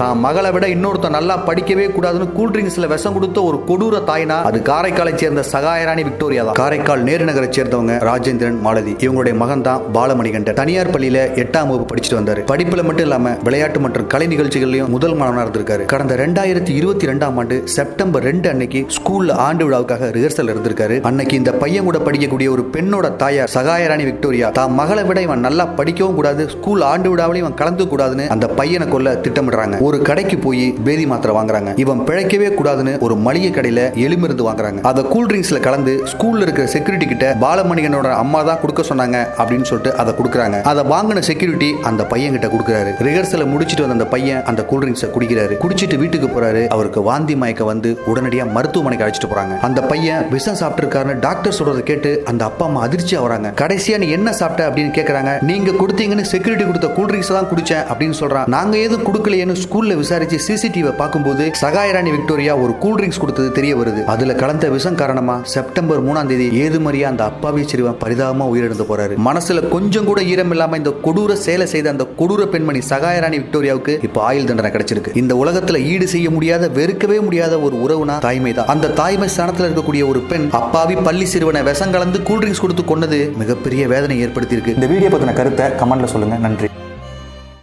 தான் மகளை விட இன்னொருத்தன் நல்லா படிக்கவே கூடாதுன்னு கூல்ட்ரிங்க்ஸ்ல விஷம் கொடுத்த ஒரு கொடூர தாய்னா அது காரைக்காலை சேர்ந்த சகாயராணி விக்டோரியா தான். காரைக்கால் நேரு நகரை சேர்ந்தவங்க ராஜேந்திரன் மாலதி. இவங்களுடைய மகன் தான் பாலமணிகண்டன். தனியார் பள்ளியில எட்டாம் வகுப்பு படிச்சுட்டு வந்தாரு. படிப்புல மட்டும் இல்லாம விளையாட்டு மற்றும் கலை நிகழ்ச்சிகள்லயும் முதல் மாணவனா இருந்திருக்காரு. கடந்த ரெண்டாயிரத்தி இருபத்தி ரெண்டாம் ஆண்டு செப்டம்பர் ரெண்டு அன்னைக்கு ஸ்கூல்ல ஆண்டு விழாவுக்காக ரிஹர்சல் இருந்திருக்காரு. அன்னைக்கு இந்த பையன் கூட படிக்கக்கூடிய ஒரு பெண்ணோட தாயார் சகாயராணி விக்டோரியா தான் மகளை விட இவன் நல்லா படிக்கவும் கூடாது ஸ்கூல் ஆண்டு விழாவிலையும் இவன் கலந்து கூடாதுன்னு அந்த பையனை கொல்ல திட்டமிடுறாங்க. ஒரு கடைக்கு போய் பேதி மாத்திரை வாங்குறாங்க. இவன் பிழைக்கவே கூடாதுன்னு ஒரு மளிகை கடையில எலுமிருந்து வாங்குறாங்க. அதை கூல் ட்ரிங்க்ஸ்ல கலந்து ஸ்கூல்ல இருக்கிற செக்யூரிட்டி கிட்ட பாலமணிகனோட அம்மா தான் கொடுக்க சொன்னாங்க அப்படின்னு சொல்லிட்டு அதை கொடுக்குறாங்க. அதை வாங்கின செக்யூரிட்டி அந்த பையன் கிட்ட கொடுக்குறாரு. ரிஹர்சலை முடிச்சிட்டு வந்த அந்த பையன் அந்த கூல் ட்ரிங்க்ஸை குடிக்கிறாரு. குடிச்சிட்டு வீட்டுக்கு போறாரு. அவருக்கு வாந்தி மயக்க வந்து உடனடியாக மருத்துவமனைக்கு அழைச்சிட்டு போறாங்க. அந்த பையன் விஷம் சாப்பிட்டிருக்காருன்னு டாக்டர் சொல்றதை கேட்டு அந்த அப்பா அம்மா அதிர்ச்சி ஆகுறாங்க. கடைசியா நீ என்ன சாப்பிட்ட அப்படின்னு கேக்குறாங்க. நீங்க கொடுத்தீங்கன்னு செக்யூரிட்டி கொடுத்த கூல் ட்ரிங்க்ஸ் தான் குடிச்சேன் அப்படின்னு சொல்றான். நாங்க எதுவும் கொடுக்கலையேன்னு ஸ்கூல்ல விசாரிச்சு சிசிடிவி பார்க்கும்போது சகாயராணி விக்டோரியா ஒரு கூல் ட்ரிங்க்ஸ் கொடுத்தது தெரிய வருது. அதுல கலந்த விஷம் காரணமா செப்டம்பர் மூணாம் தேதி ஏதுமறியா அந்த அப்பாவி சிறுவன் பரிதாபமா உயிரிழந்து போறாரு. மனசுல கொஞ்சம் கூட ஈரம் இல்லாம இந்த கொடூர சேலை செய்த அந்த கொடூர பெண்மணி சகாயராணி விக்டோரியாவுக்கு இப்ப ஆயுள் தண்டனை கிடைச்சிருக்கு. இந்த உலகத்துல ஈடு செய்ய முடியாத வெறுக்கவே முடியாத ஒரு உறவுனா தாய்மை தான் அந்த தாய்மை ஸ்தானத்துல இருக்கக்கூடிய ஒரு பெண் அப்பாவி பள்ளி சிறுவனை விஷம் கலந்து கூல் ட்ரிங்க்ஸ் கொடுத்து கொண்டது மிகப்பெரிய வேதனை ஏற்படுத்தியிருக்கு. இந்த வீடியோ பத்தின கருத்தை கமெண்ட்ல சொல்லுங்க. நன்றி.